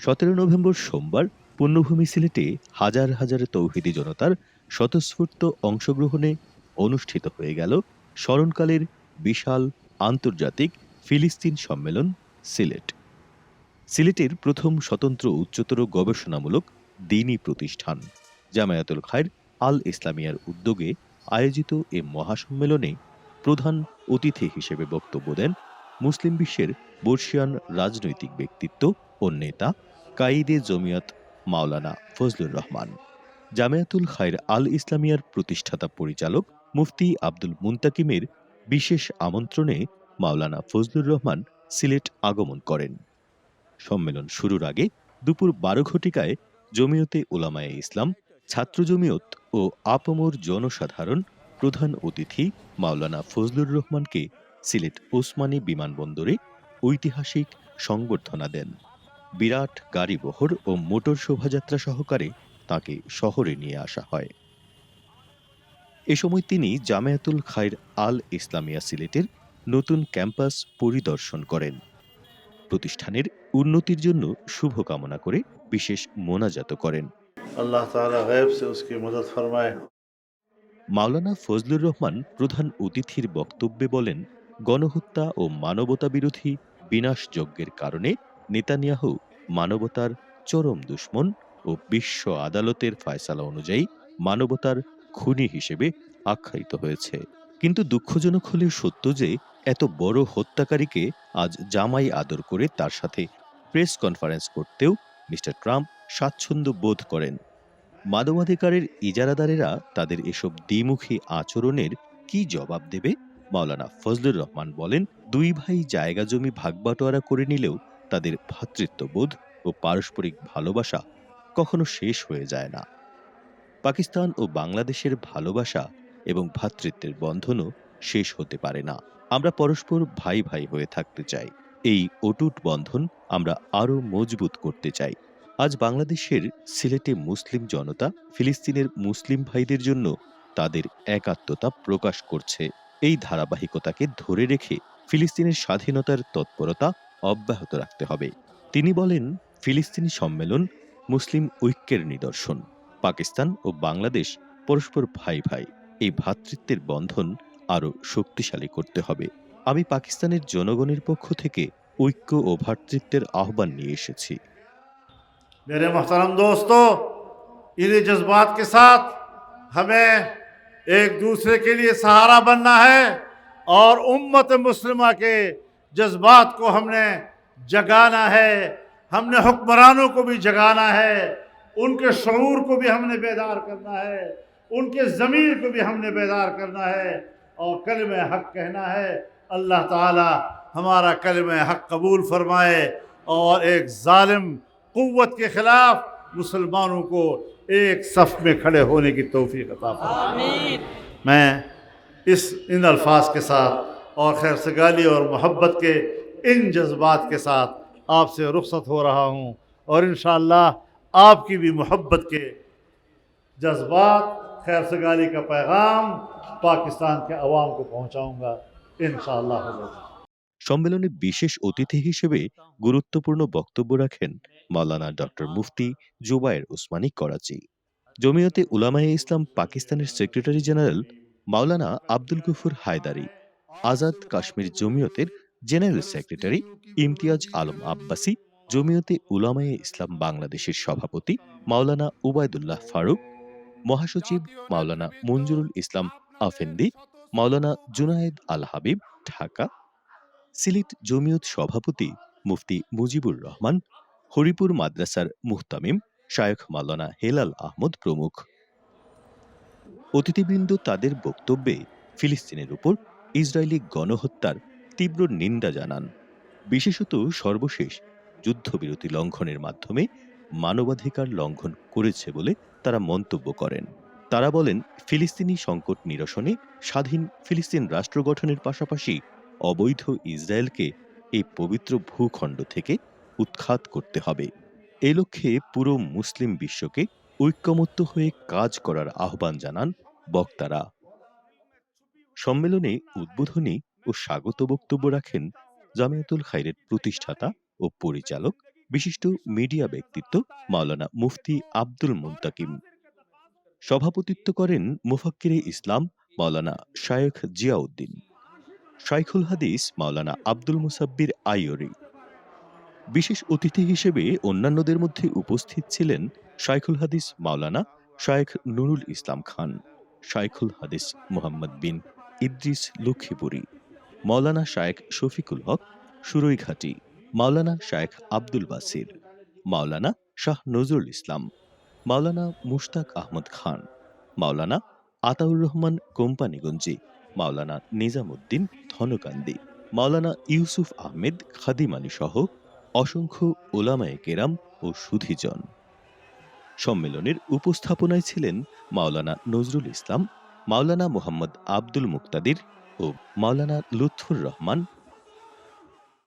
সতেরো নভেম্বর সোমবার পুণ্যভূমি সিলেটে হাজার হাজার তৌহিদি জনতার স্বতঃস্ফূর্ত অংশগ্রহণে অনুষ্ঠিত হয়ে গেল স্মরণকালের বিশাল আন্তর্জাতিক ফিলিস্তিন সম্মেলন সিলেট। সিলেটের প্রথম স্বতন্ত্র উচ্চতর গবেষণামূলক দিনী প্রতিষ্ঠান জামায়াতুল খায়ের আল ইসলামিয়ার উদ্যোগে আয়োজিত এ মহাসম্মেলনে প্রধান অতিথি হিসেবে বক্তব্য দেন মুসলিম বিশ্বের বর্ষিয়ান রাজনৈতিক ব্যক্তিত্ব ও নেতা কাইদে জমিয়ত মাওলানা ফজলুর রহমান। জামায়াতুল খায়ের আল ইসলামিয়ার প্রতিষ্ঠাতা পরিচালক মুফতি আব্দুল মুন্তাকিমের বিশেষ আমন্ত্রণে মাওলানা ফজলুর রহমান সিলেট আগমন করেন। সম্মেলন শুরুর আগে দুপুর বারো ঘটিকায় জমিয়তে ওলামায়ে ইসলাম, ছাত্র জমিয়ত ও আপমর জনসাধারণ প্রধান অতিথি মাওলানা ফজলুর রহমানকে সিলেট ওসমানী বিমানবন্দরে ঐতিহাসিক সংবর্ধনা দেন। বিরাট গাড়িবহর ও মোটর শোভাযাত্রা সহকারে তাকে শহরে নিয়ে আসা হয়। এ সময় তিনি জামায়াতুল খায়ের আল ইসলামিয়া সিলেটের নতুন ক্যাম্পাস পরিদর্শন করেন। প্রতিষ্ঠানের উন্নতির জন্য শুভকামনা করে বিশেষ মোনাজাত করেন। আল্লাহ মাওলানা ফজলুর রহমান প্রধান অতিথির বক্তব্যে বলেন গণহত্যা ও মানবতা বিরোধী বিনাশযজ্ঞের কারণে নেতানিয়াহু মানবতার চরম দুশ্মন ও বিশ্ব আদালতের ফয়সালা অনুযায়ী মানবতার খুনি হিসেবে আখ্যায়িত হয়েছে। কিন্তু দুঃখজনক হলেও সত্য যে, এত বড় হত্যাকারীকে আজ জামাই আদর করে তার সাথে প্রেস কনফারেন্স করতেও মিস্টার ট্রাম্প স্বাচ্ছন্দ্য বোধ করেন। মানবাধিকারের ইজারাদারেরা তাদের এসব দ্বিমুখী আচরণের কি জবাব দেবে? মাওলানা ফজলুর রহমান বলেন, দুই ভাই জায়গা জমি ভাগবাটোয়ারা করে নিলেও তাদের ভ্রাতৃত্ববোধ ও পারস্পরিক ভালোবাসা কখনো শেষ হয়ে যায় না। পাকিস্তান ও বাংলাদেশের ভালোবাসা এবং ভ্রাতৃত্বের বন্ধনও শেষ হতে পারে না। আমরা পরস্পর ভাই ভাই হয়ে থাকতে চাই। এই অটুট বন্ধন আমরা আরও মজবুত করতে চাই। আজ বাংলাদেশের সিলেটে মুসলিম জনতা ফিলিস্তিনের মুসলিম ভাইদের জন্য তাদের একাত্মতা প্রকাশ করছে। এই ধারাবাহিকতাকে ধরে রেখে ফিলিস্তিনের স্বাধীনতার তৎপরতা অব্যাহত রাখতে হবে। তিনি বলেন, ফিলিস্তিনি সম্মেলন মুসলিম ঐক্যের নিদর্শন। পাকিস্তান ও বাংলাদেশ পরস্পর ভাই ভাই। এই ভ্রাতৃত্বের বন্ধন আরও শক্তিশালী করতে হবে। আমি পাকিস্তানের জনগণের পক্ষ থেকে ঐক্য ও ভ্রাতৃত্বের আহ্বান নিয়ে এসেছি। ایک دوسرے کے لیے سہارا بننا ہے اور امت مسلمہ کے جذبات کو ہم نے جگانا ہے، ہم نے حکمرانوں کو بھی جگانا ہے، ان کے شعور کو بھی ہم نے بیدار کرنا ہے، ان کے ضمیر کو بھی ہم نے بیدار کرنا ہے اور کلم حق کہنا ہے۔ اللہ تعالی ہمارا کلم حق قبول فرمائے اور ایک ظالم قوت کے خلاف مسلمانوں کو ایک صف میں کھڑے ہونے کی توفیق عطا فرمائے۔ میں اس ان الفاظ کے ساتھ اور خیر سگالی اور محبت کے ان جذبات کے ساتھ آپ سے رخصت ہو رہا ہوں اور انشاءاللہ آپ کی بھی محبت کے جذبات خیر سگالی کا پیغام پاکستان کے عوام کو پہنچاؤں گا انشاءاللہ شاء সম্মেলনে বিশেষ অতিথি হিসেবে গুরুত্বপূর্ণ বক্তব্য রাখেন মাওলানা ডক্টর মুফতি জুবায়ের ওসমানী করাচি। জমিয়তে উলামায়ে ইসলাম পাকিস্তানের সেক্রেটারি জেনারেল মাওলানা আব্দুল গফুর হায়দারি, আজাদ কাশ্মীর জমিয়তের জেনারেল সেক্রেটারি ইমতিয়াজ আলম আব্বাসী, জমিয়তে উলামায়ে ইসলাম বাংলাদেশের সভাপতি মাওলানা উবায়দুল্লাহ ফারুক, মহাসচিব মাওলানা মঞ্জুরুল ইসলাম আফেন্দি, মাওলানা জুনায়েদ আল হাবিব ঢাকা সিলেট জমিয়ত সভাপতি মুফতি মুজিবুর রহমান, হরিপুর মাদ্রাসার মুহতামিম শায়খ মাওলানা হেলাল আহমদ প্রমুখ। অতিথিবৃন্দ তাদের বক্তব্যে ফিলিস্তিনের উপর ইসরায়েলি গণহত্যার তীব্র নিন্দা জানান। বিশেষত সর্বশেষ যুদ্ধবিরতি লঙ্ঘনের মাধ্যমে মানবাধিকার লঙ্ঘন করেছে বলে তারা মন্তব্য করেন। তারা বলেন, ফিলিস্তিনি সংকট নিরসনে স্বাধীন ফিলিস্তিন রাষ্ট্র গঠনের পাশাপাশি অবৈধ ইসরায়েলকে এই পবিত্র ভূখণ্ড থেকে উৎখাত করতে হবে। এ লক্ষ্যে পুরো মুসলিম বিশ্বকে ঐক্যমত্য হয়ে কাজ করার আহ্বান জানান বক্তারা। সম্মেলনে উদ্বোধনী ও স্বাগত বক্তব্য রাখেন জামিয়াতুল খাইরের প্রতিষ্ঠাতা ও পরিচালক বিশিষ্ট মিডিয়া ব্যক্তিত্ব মাওলানা মুফতি আব্দুল মুন্তাকিম। সভাপতিত্ব করেন মুফাক্কিরে ইসলাম মাওলানা শায়েখ জিয়াউদ্দিন। শাইখুল হাদিস, মাওলানা আব্দুল মুসাব্বির আইয়রি। বিশেষ অতিথি হিসেবে অন্যান্যদের মধ্যে উপস্থিত ছিলেন শাইখুল হাদিস মাওলানা শায়েখ নুরুল ইসলাম খান, শাইখুল হাদিস মোহাম্মদ বিন ইদ্রিস লক্ষ্মীপুরী মাওলানা শায়েখ শফিকুল হক সুরৈঘাটি মাওলানা শায়েখ আব্দুল বাসির, মাওলানা শাহ নজরুল ইসলাম, মাওলানা মুশতাক আহমদ খান, মাওলানা আতাউর রহমান কোম্পানিগঞ্জি মাওলানা নিজামুদ্দিন ধনকান্দি, মাওলানা ইউসুফ আহমেদ খাদিমানি সহ অসংখ্য ওলামায়ে কেরাম ও সুধীজন। সম্মেলনের উপস্থাপনায় ছিলেন মাওলানা নজরুল ইসলাম, মাওলানা মোহাম্মদ আব্দুল মুক্তাদির ও মাওলানা লুৎফুর রহমান